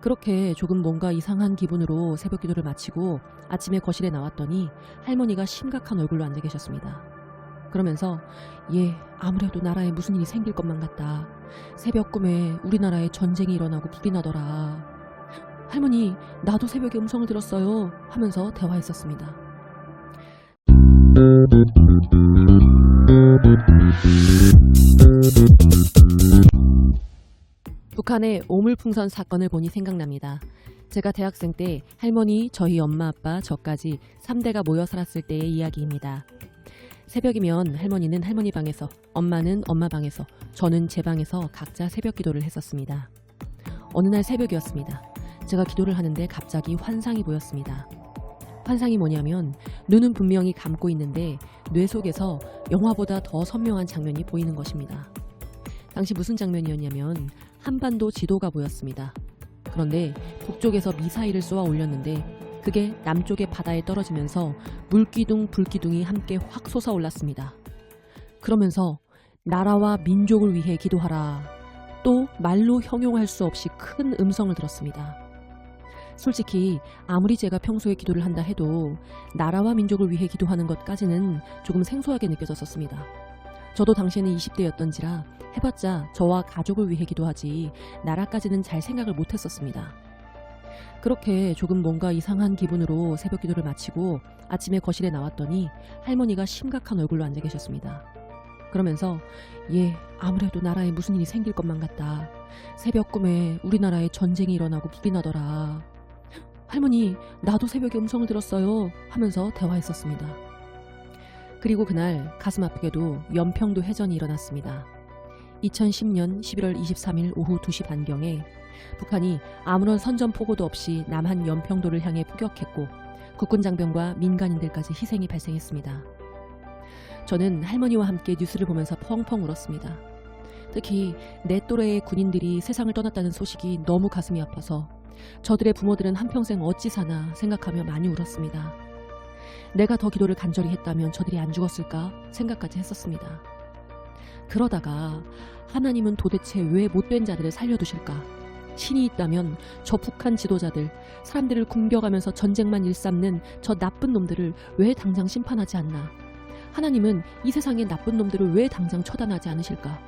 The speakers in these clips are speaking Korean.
그렇게 조금 뭔가 이상한 기분으로 새벽 기도를 마치고 아침에 거실에 나왔더니 할머니가 심각한 얼굴로 앉아 계셨습니다. 그러면서 예, 아무래도 나라에 무슨 일이 생길 것만 같다. 새벽 꿈에 우리나라에 전쟁이 일어나고 불이 나더라. 할머니, 나도 새벽에 음성을 들었어요. 하면서 대화했었습니다. 북한의 오물풍선 사건을 보니 생각납니다. 제가 대학생 때 할머니, 저희 엄마, 아빠, 저까지 3대가 모여 살았을 때의 이야기입니다. 새벽이면 할머니는 할머니 방에서, 엄마는 엄마 방에서, 저는 제 방에서 각자 새벽 기도를 했었습니다. 어느 날 새벽이었습니다. 제가 기도를 하는데 갑자기 환상이 보였습니다. 환상이 뭐냐면 눈은 분명히 감고 있는데 뇌 속에서 영화보다 더 선명한 장면이 보이는 것입니다. 당시 무슨 장면이었냐면 한반도 지도가 보였습니다. 그런데 북쪽에서 미사일을 쏘아 올렸는데 그게 남쪽의 바다에 떨어지면서 물기둥, 불기둥이 함께 확 솟아올랐습니다. 그러면서 나라와 민족을 위해 기도하라. 또 말로 형용할 수 없이 큰 음성을 들었습니다. 솔직히 아무리 제가 평소에 기도를 한다 해도 나라와 민족을 위해 기도하는 것까지는 조금 생소하게 느껴졌었습니다. 저도 당시에는 20대였던지라 해봤자 저와 가족을 위해 기도하지 나라까지는 잘 생각을 못했었습니다. 그렇게 조금 뭔가 이상한 기분으로 새벽 기도를 마치고 아침에 거실에 나왔더니 할머니가 심각한 얼굴로 앉아 계셨습니다. 그러면서 예, 아무래도 나라에 무슨 일이 생길 것만 같다. 새벽 꿈에 우리나라에 전쟁이 일어나고 불이 나더라. 할머니, 나도 새벽에 음성을 들었어요. 하면서 대화했었습니다. 그리고 그날 가슴 아프게도 연평도 해전이 일어났습니다. 2010년 11월 23일 오후 2시 반경에 북한이 아무런 선전포고도 없이 남한 연평도를 향해 포격했고 국군 장병과 민간인들까지 희생이 발생했습니다. 저는 할머니와 함께 뉴스를 보면서 펑펑 울었습니다. 특히 내 또래의 군인들이 세상을 떠났다는 소식이 너무 가슴이 아파서 저들의 부모들은 한평생 어찌 사나 생각하며 많이 울었습니다. 내가 더 기도를 간절히 했다면 저들이 안 죽었을까 생각까지 했었습니다. 그러다가 하나님은 도대체 왜 못된 자들을 살려두실까? 신이 있다면 저 북한 지도자들, 사람들을 굶겨가면서 전쟁만 일삼는 저 나쁜 놈들을 왜 당장 심판하지 않나? 하나님은 이 세상의 나쁜 놈들을 왜 당장 처단하지 않으실까?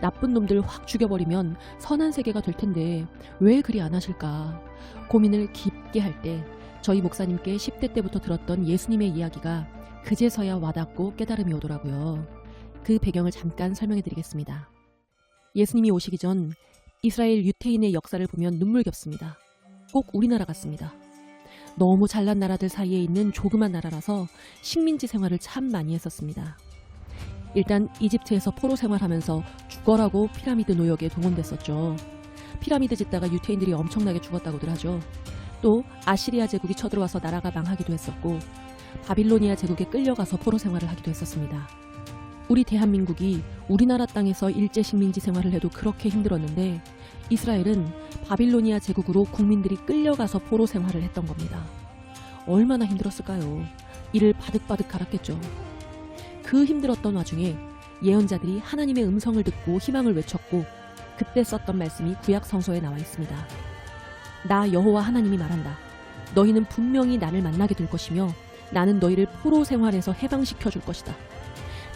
나쁜 놈들 확 죽여버리면 선한 세계가 될 텐데 왜 그리 안 하실까? 고민을 깊게 할 때 저희 목사님께 10대 때부터 들었던 예수님의 이야기가 그제서야 와닿고 깨달음이 오더라고요. 그 배경을 잠깐 설명해 드리겠습니다. 예수님이 오시기 전 이스라엘 유태인의 역사를 보면 눈물겹습니다. 꼭 우리나라 같습니다. 너무 잘난 나라들 사이에 있는 조그만 나라라서 식민지 생활을 참 많이 했었습니다. 일단 이집트에서 포로 생활하면서 죽어라고 피라미드 노역에 동원됐었죠. 피라미드 짓다가 유태인들이 엄청나게 죽었다고들 하죠. 또 아시리아 제국이 쳐들어와서 나라가 망하기도 했었고 바빌로니아 제국에 끌려가서 포로 생활을 하기도 했었습니다. 우리 대한민국이 우리나라 땅에서 일제 식민지 생활을 해도 그렇게 힘들었는데 이스라엘은 바빌로니아 제국으로 국민들이 끌려가서 포로 생활을 했던 겁니다. 얼마나 힘들었을까요? 이를 바득바득 갈았겠죠. 그 힘들었던 와중에 예언자들이 하나님의 음성을 듣고 희망을 외쳤고 그때 썼던 말씀이 구약 성서에 나와 있습니다. 나 여호와 하나님이 말한다. 너희는 분명히 나를 만나게 될 것이며 나는 너희를 포로 생활에서 해방시켜 줄 것이다.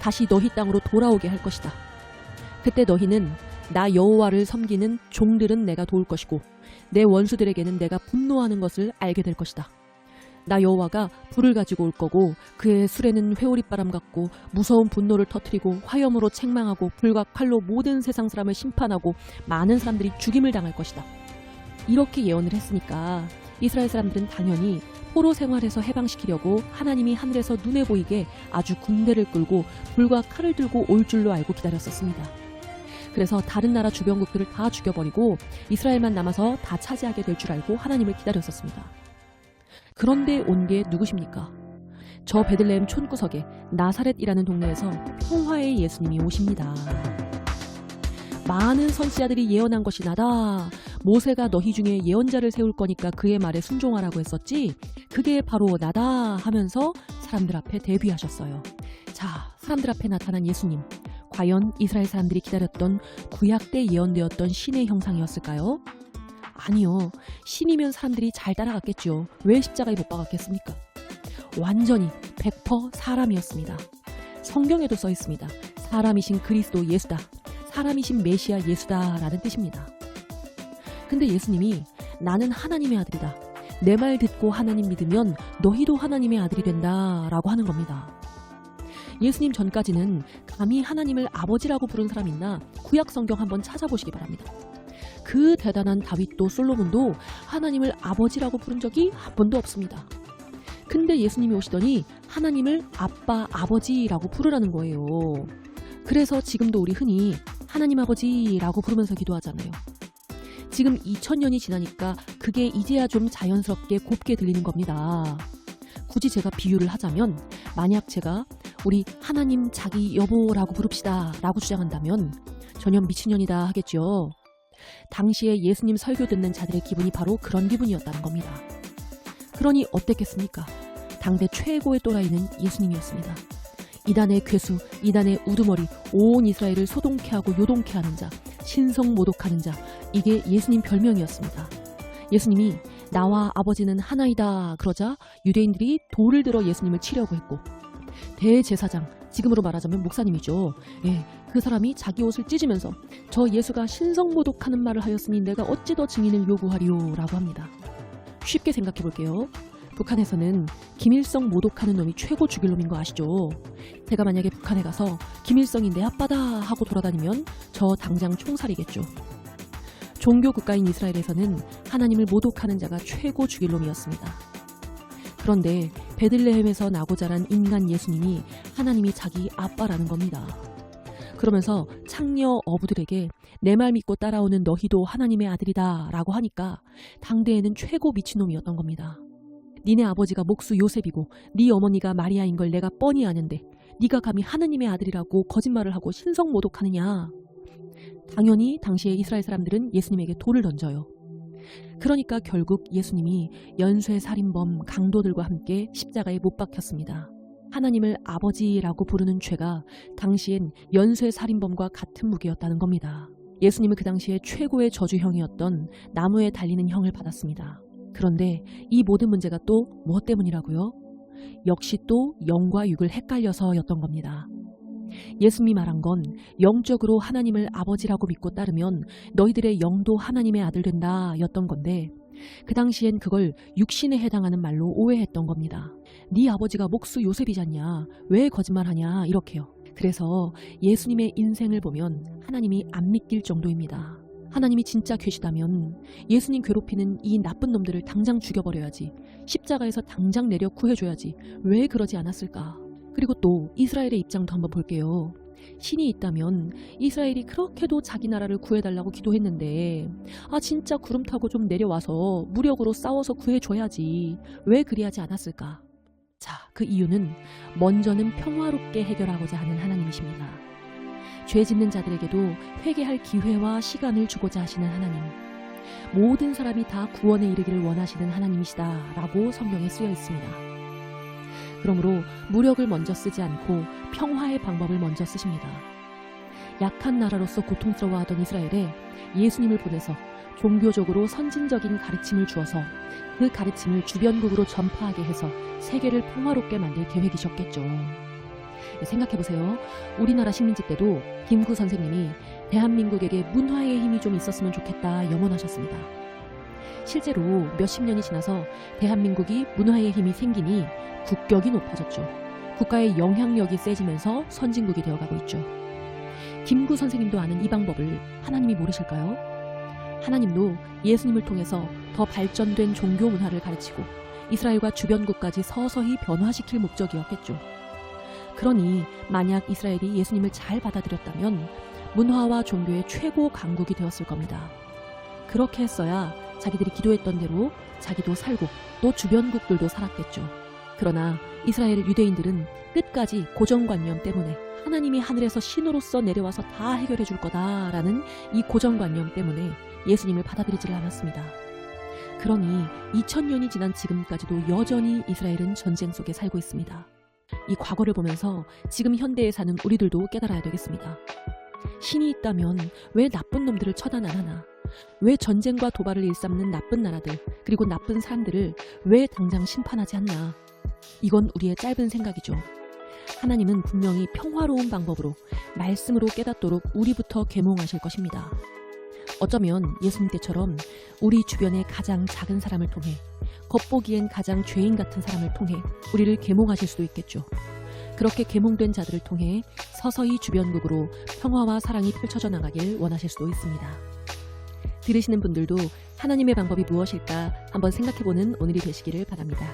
다시 너희 땅으로 돌아오게 할 것이다. 그때 너희는 나 여호와를 섬기는 종들은 내가 도울 것이고 내 원수들에게는 내가 분노하는 것을 알게 될 것이다. 나 여호와가 불을 가지고 올 거고 그의 술에는 회오리바람 같고 무서운 분노를 터뜨리고 화염으로 책망하고 불과 칼로 모든 세상 사람을 심판하고 많은 사람들이 죽임을 당할 것이다. 이렇게 예언을 했으니까 이스라엘 사람들은 당연히 포로 생활에서 해방시키려고 하나님이 하늘에서 눈에 보이게 아주 군대를 끌고 불과 칼을 들고 올 줄로 알고 기다렸었습니다. 그래서 다른 나라 주변국들을 다 죽여버리고 이스라엘만 남아서 다 차지하게 될 줄 알고 하나님을 기다렸었습니다. 그런데 온 게 누구십니까? 저 베들레헴 촌구석에 나사렛이라는 동네에서 평화의 예수님이 오십니다. 많은 선지자들이 예언한 것이 나다. 모세가 너희 중에 예언자를 세울 거니까 그의 말에 순종하라고 했었지. 그게 바로 나다 하면서 사람들 앞에 데뷔하셨어요. 자, 사람들 앞에 나타난 예수님. 과연 이스라엘 사람들이 기다렸던 구약 때 예언되었던 신의 형상이었을까요? 아니요. 신이면 사람들이 잘 따라갔겠죠. 왜 십자가에 못 박았겠습니까? 완전히 100% 사람이었습니다. 성경에도 써 있습니다. 사람이신 그리스도 예수다. 사람이신 메시아 예수다라는 뜻입니다. 근데 예수님이 나는 하나님의 아들이다. 내 말 듣고 하나님 믿으면 너희도 하나님의 아들이 된다 라고 하는 겁니다. 예수님 전까지는 감히 하나님을 아버지라고 부른 사람 있나 구약 성경 한번 찾아보시기 바랍니다. 그 대단한 다윗도 솔로몬도 하나님을 아버지라고 부른 적이 한 번도 없습니다. 근데 예수님이 오시더니 하나님을 아빠, 아버지라고 부르라는 거예요. 그래서 지금도 우리 흔히 하나님 아버지라고 부르면서 기도하잖아요. 지금 2000년이 지나니까 그게 이제야 좀 자연스럽게 곱게 들리는 겁니다. 굳이 제가 비유를 하자면 만약 제가 우리 하나님 자기 여보라고 부릅시다 라고 주장한다면 전혀 미친년이다 하겠죠. 당시에 예수님 설교 듣는 자들의 기분이 바로 그런 기분이었다는 겁니다. 그러니 어땠겠습니까? 당대 최고의 또라이는 예수님이었습니다. 이단의 괴수, 이단의 우두머리, 온 이스라엘을 소동케 하고 요동케 하는 자, 신성 모독하는 자, 이게 예수님 별명이었습니다. 예수님이 나와 아버지는 하나이다 그러자 유대인들이 돌을 들어 예수님을 치려고 했고 대제사장, 지금으로 말하자면 목사님이죠. 예, 그 사람이 자기 옷을 찢으면서 저 예수가 신성 모독하는 말을 하였으니 내가 어찌 더 증인을 요구하리오라고 합니다. 쉽게 생각해 볼게요. 북한에서는 김일성 모독하는 놈이 최고 죽일 놈인 거 아시죠? 제가 만약에 북한에 가서 김일성이 내 아빠다 하고 돌아다니면 저 당장 총살이겠죠. 종교 국가인 이스라엘에서는 하나님을 모독하는 자가 최고 죽일 놈이었습니다. 그런데 베들레헴에서 나고 자란 인간 예수님이 하나님이 자기 아빠라는 겁니다. 그러면서 창녀 어부들에게 내 말 믿고 따라오는 너희도 하나님의 아들이다 라고 하니까 당대에는 최고 미친놈이었던 겁니다. 니네 아버지가 목수 요셉이고 네 어머니가 마리아인 걸 내가 뻔히 아는데 네가 감히 하나님의 아들이라고 거짓말을 하고 신성 모독하느냐. 당연히 당시에 이스라엘 사람들은 예수님에게 돌을 던져요. 그러니까 결국 예수님이 연쇄 살인범 강도들과 함께 십자가에 못 박혔습니다. 하나님을 아버지라고 부르는 죄가 당시엔 연쇄 살인범과 같은 무게였다는 겁니다. 예수님은 그 당시에 최고의 저주형이었던 나무에 달리는 형을 받았습니다. 그런데 이 모든 문제가 또 무엇 때문이라고요? 역시 또 영과 육을 헷갈려서였던 겁니다. 예수님이 말한 건 영적으로 하나님을 아버지라고 믿고 따르면 너희들의 영도 하나님의 아들 된다 였던 건데 그 당시엔 그걸 육신에 해당하는 말로 오해했던 겁니다. 네 아버지가 목수 요셉이잖냐 왜 거짓말하냐 이렇게요. 그래서 예수님의 인생을 보면 하나님이 안 믿길 정도입니다. 하나님이 진짜 계시다면 예수님 괴롭히는 이 나쁜 놈들을 당장 죽여버려야지 십자가에서 당장 내려 구해줘야지 왜 그러지 않았을까 그리고 또 이스라엘의 입장도 한번 볼게요. 신이 있다면 이스라엘이 그렇게도 자기 나라를 구해달라고 기도했는데 아 진짜 구름 타고 좀 내려와서 무력으로 싸워서 구해줘야지 왜 그리하지 않았을까? 자, 그 이유는 먼저는 평화롭게 해결하고자 하는 하나님이십니다. 죄 짓는 자들에게도 회개할 기회와 시간을 주고자 하시는 하나님. 모든 사람이 다 구원에 이르기를 원하시는 하나님이시다 라고 성경에 쓰여 있습니다. 그러므로 무력을 먼저 쓰지 않고 평화의 방법을 먼저 쓰십니다. 약한 나라로서 고통스러워하던 이스라엘에 예수님을 보내서 종교적으로 선진적인 가르침을 주어서 그 가르침을 주변국으로 전파하게 해서 세계를 평화롭게 만들 계획이셨겠죠. 생각해보세요. 우리나라 식민지 때도 김구 선생님이 대한민국에게 문화의 힘이 좀 있었으면 좋겠다 염원하셨습니다. 실제로 몇십 년이 지나서 대한민국이 문화의 힘이 생기니 국격이 높아졌죠. 국가의 영향력이 세지면서 선진국이 되어가고 있죠. 김구 선생님도 아는 이 방법을 하나님이 모르실까요? 하나님도 예수님을 통해서 더 발전된 종교 문화를 가르치고 이스라엘과 주변국까지 서서히 변화시킬 목적이었겠죠. 그러니 만약 이스라엘이 예수님을 잘 받아들였다면 문화와 종교의 최고 강국이 되었을 겁니다. 그렇게 했어야 자기들이 기도했던 대로 자기도 살고 또 주변국들도 살았겠죠. 그러나 이스라엘 유대인들은 끝까지 고정관념 때문에 하나님이 하늘에서 신으로서 내려와서 다 해결해 줄 거다라는 이 고정관념 때문에 예수님을 받아들이지를 않았습니다. 그러니 2000년이 지난 지금까지도 여전히 이스라엘은 전쟁 속에 살고 있습니다. 이 과거를 보면서 지금 현대에 사는 우리들도 깨달아야 되겠습니다. 신이 있다면 왜 나쁜 놈들을 처단 안 하나? 왜 전쟁과 도발을 일삼는 나쁜 나라들, 그리고 나쁜 사람들을 왜 당장 심판하지 않나? 이건 우리의 짧은 생각이죠. 하나님은 분명히 평화로운 방법으로 말씀으로 깨닫도록 우리부터 계몽하실 것입니다. 어쩌면 예수님 때처럼 우리 주변의 가장 작은 사람을 통해 겉보기엔 가장 죄인 같은 사람을 통해 우리를 계몽하실 수도 있겠죠. 그렇게 계몽된 자들을 통해 서서히 주변국으로 평화와 사랑이 펼쳐져 나가길 원하실 수도 있습니다. 들으시는 분들도 하나님의 방법이 무엇일까 한번 생각해보는 오늘이 되시기를 바랍니다.